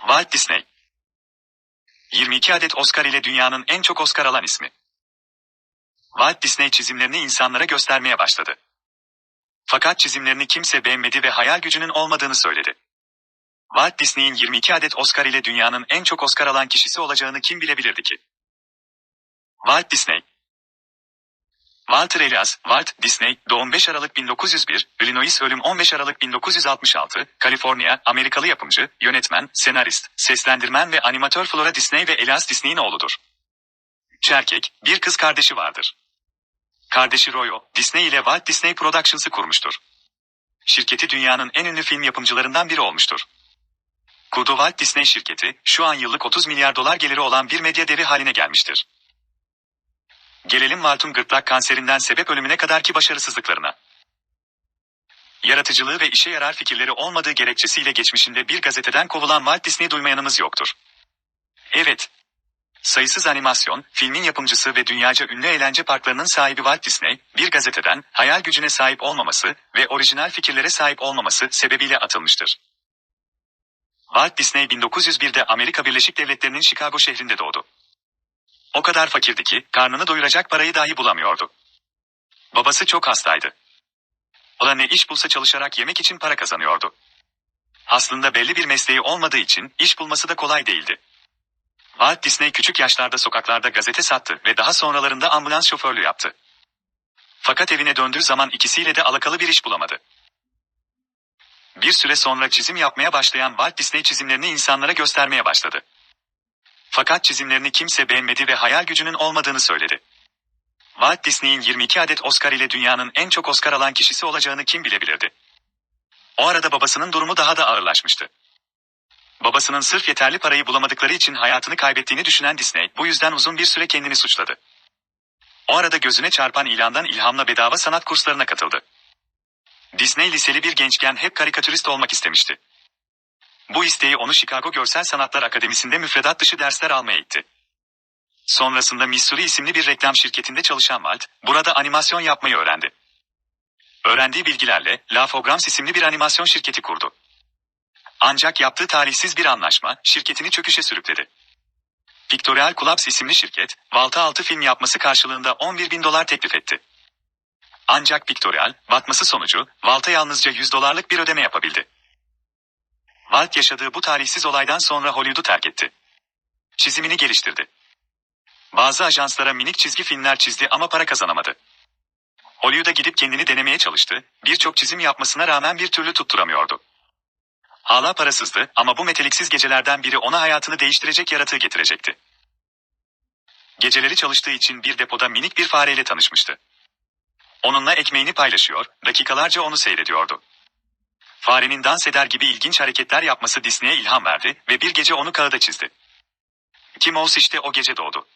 Walt Disney 22 adet Oscar ile dünyanın en çok Oscar alan ismi. Walt Disney çizimlerini insanlara göstermeye başladı. Fakat çizimlerini kimse beğenmedi ve hayal gücünün olmadığını söyledi. Walt Disney'in 22 adet Oscar ile dünyanın en çok Oscar alan kişisi olacağını kim bilebilirdi ki? Walt Disney Walter Elias, Walt Disney, doğum 5 Aralık 1901, Illinois ölüm 15 Aralık 1966, Kaliforniya, Amerikalı yapımcı, yönetmen, senarist, seslendirmen ve animatör Flora Disney ve Elias Disney'in oğludur. Üç erkek, bir kız kardeşi vardır. Kardeşi Royo, Disney ile Walt Disney Productions'ı kurmuştur. Şirketi dünyanın en ünlü film yapımcılarından biri olmuştur. Kurduğu Walt Disney şirketi, şu an yıllık 30 milyar dolar geliri olan bir medya devi haline gelmiştir. Gelelim Walt'un gırtlak kanserinden sebep ölümüne kadarki başarısızlıklarına. Yaratıcılığı ve işe yarar fikirleri olmadığı gerekçesiyle geçmişinde bir gazeteden kovulan Walt Disney duymayanımız yoktur. Evet. Sayısız animasyon, filmin yapımcısı ve dünyaca ünlü eğlence parklarının sahibi Walt Disney, bir gazeteden hayal gücüne sahip olmaması ve orijinal fikirlere sahip olmaması sebebiyle atılmıştır. Walt Disney 1901'de Amerika Birleşik Devletleri'nin Chicago şehrinde doğdu. O kadar fakirdi ki karnını doyuracak parayı dahi bulamıyordu. Babası çok hastaydı. O da ne iş bulsa çalışarak yemek için para kazanıyordu. Aslında belli bir mesleği olmadığı için iş bulması da kolay değildi. Walt Disney küçük yaşlarda sokaklarda gazete sattı ve daha sonralarında ambulans şoförlüğü yaptı. Fakat evine döndüğü zaman ikisiyle de alakalı bir iş bulamadı. Bir süre sonra çizim yapmaya başlayan Walt Disney çizimlerini insanlara göstermeye başladı. Fakat çizimlerini kimse beğenmedi ve hayal gücünün olmadığını söyledi. Walt Disney'in 22 adet Oscar ile dünyanın en çok Oscar alan kişisi olacağını kim bilebilirdi? O arada babasının durumu daha da ağırlaşmıştı. Babasının sırf yeterli parayı bulamadıkları için hayatını kaybettiğini düşünen Disney, bu yüzden uzun bir süre kendini suçladı. O arada gözüne çarpan ilandan ilhamla bedava sanat kurslarına katıldı. Disney liseli bir gençken hep karikatürist olmak istemişti. Bu isteği onu Chicago Görsel Sanatlar Akademisi'nde müfredat dışı dersler almaya itti. Sonrasında Missouri isimli bir reklam şirketinde çalışan Walt, burada animasyon yapmayı öğrendi. Öğrendiği bilgilerle Lafograms isimli bir animasyon şirketi kurdu. Ancak yaptığı talihsiz bir anlaşma, şirketini çöküşe sürükledi. Pictorial Collapse isimli şirket, Walt'a 6 film yapması karşılığında 11 bin dolar teklif etti. Ancak Pictorial, batması sonucu, Walt'a yalnızca 100 dolarlık bir ödeme yapabildi. Walt yaşadığı bu talihsiz olaydan sonra Hollywood'u terk etti. Çizimini geliştirdi. Bazı ajanslara minik çizgi filmler çizdi ama para kazanamadı. Hollywood'a gidip kendini denemeye çalıştı, birçok çizim yapmasına rağmen bir türlü tutturamıyordu. Hala parasızdı ama bu meteliksiz gecelerden biri ona hayatını değiştirecek yaratığı getirecekti. Geceleri çalıştığı için bir depoda minik bir fareyle tanışmıştı. Onunla ekmeğini paylaşıyor, dakikalarca onu seyrediyordu. Farenin dans eder gibi ilginç hareketler yapması Disney'e ilham verdi ve bir gece onu kağıda çizdi. Tim Mouse işte o gece doğdu.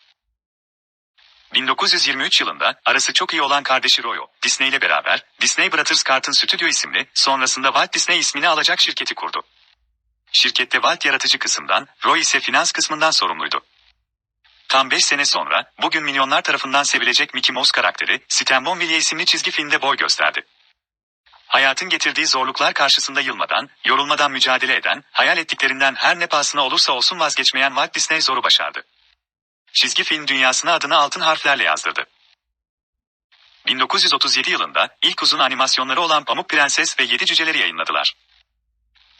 1923 yılında arası çok iyi olan kardeşi Royo, Disney ile beraber Disney Brothers Cartoon Studio isimli, sonrasında Walt Disney ismini alacak şirketi kurdu. Şirkette Walt yaratıcı kısımdan, Roy ise finans kısmından sorumluydu. Tam 5 sene sonra, bugün milyonlar tarafından sevilecek Mickey Mouse karakteri, Stan Bonville isimli çizgi filmde boy gösterdi. Hayatın getirdiği zorluklar karşısında yılmadan, yorulmadan mücadele eden, hayal ettiklerinden her ne pahasına olursa olsun vazgeçmeyen Walt Disney zoru başardı. Çizgi film dünyasına adını altın harflerle yazdırdı. 1937 yılında ilk uzun animasyonları olan Pamuk Prenses ve Yedi Cüceleri yayınladılar.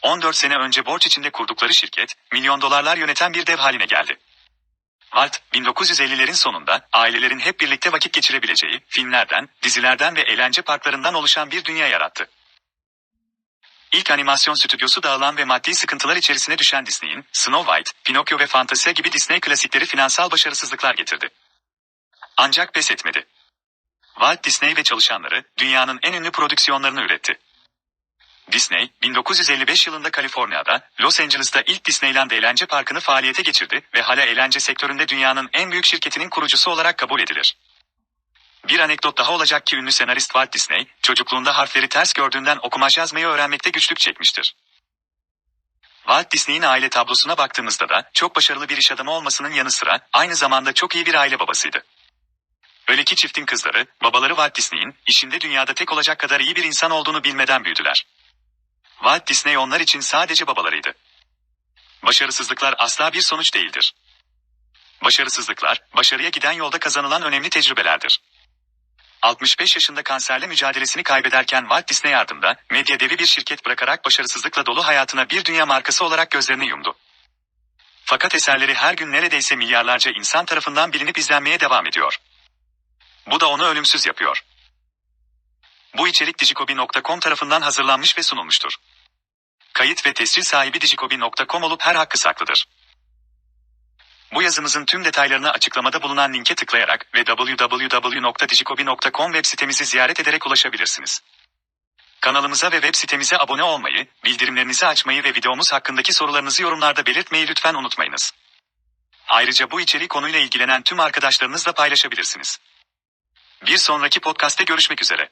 14 sene önce borç içinde kurdukları şirket, milyon dolarlar yöneten bir dev haline geldi. Walt, 1950'lerin sonunda ailelerin hep birlikte vakit geçirebileceği filmlerden, dizilerden ve eğlence parklarından oluşan bir dünya yarattı. İlk animasyon stüdyosu dağılan ve maddi sıkıntılar içerisine düşen Disney'in, Snow White, Pinokyo ve Fantasia gibi Disney klasikleri finansal başarısızlıklar getirdi. Ancak pes etmedi. Walt Disney ve çalışanları, dünyanın en ünlü prodüksiyonlarını üretti. Disney, 1955 yılında Kaliforniya'da, Los Angeles'ta ilk Disneyland eğlence parkını faaliyete geçirdi ve hala eğlence sektöründe dünyanın en büyük şirketinin kurucusu olarak kabul edilir. Bir anekdot daha olacak ki ünlü senarist Walt Disney, çocukluğunda harfleri ters gördüğünden okumaj yazmayı öğrenmekte güçlük çekmiştir. Walt Disney'in aile tablosuna baktığımızda da çok başarılı bir iş adamı olmasının yanı sıra aynı zamanda çok iyi bir aile babasıydı. Öyle ki çiftin kızları, babaları Walt Disney'in işinde dünyada tek olacak kadar iyi bir insan olduğunu bilmeden büyüdüler. Walt Disney onlar için sadece babalarıydı. Başarısızlıklar asla bir sonuç değildir. Başarısızlıklar, başarıya giden yolda kazanılan önemli tecrübelerdir. 65 yaşında kanserle mücadelesini kaybederken Walt Disney yardımda, medya devi bir şirket bırakarak başarısızlıkla dolu hayatına bir dünya markası olarak gözlerini yumdu. Fakat eserleri her gün neredeyse milyarlarca insan tarafından bilinip izlenmeye devam ediyor. Bu da onu ölümsüz yapıyor. Bu içerik Digikobi.com tarafından hazırlanmış ve sunulmuştur. Kayıt ve tescil sahibi Digikobi.com olup her hakkı saklıdır. Bu yazımızın tüm detaylarını açıklamada bulunan linke tıklayarak ve www.digikobi.com web sitemizi ziyaret ederek ulaşabilirsiniz. Kanalımıza ve web sitemize abone olmayı, bildirimlerinizi açmayı ve videomuz hakkındaki sorularınızı yorumlarda belirtmeyi lütfen unutmayınız. Ayrıca bu içeriği konuyla ilgilenen tüm arkadaşlarınızla paylaşabilirsiniz. Bir sonraki podcast'te görüşmek üzere.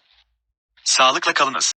Sağlıkla kalınız.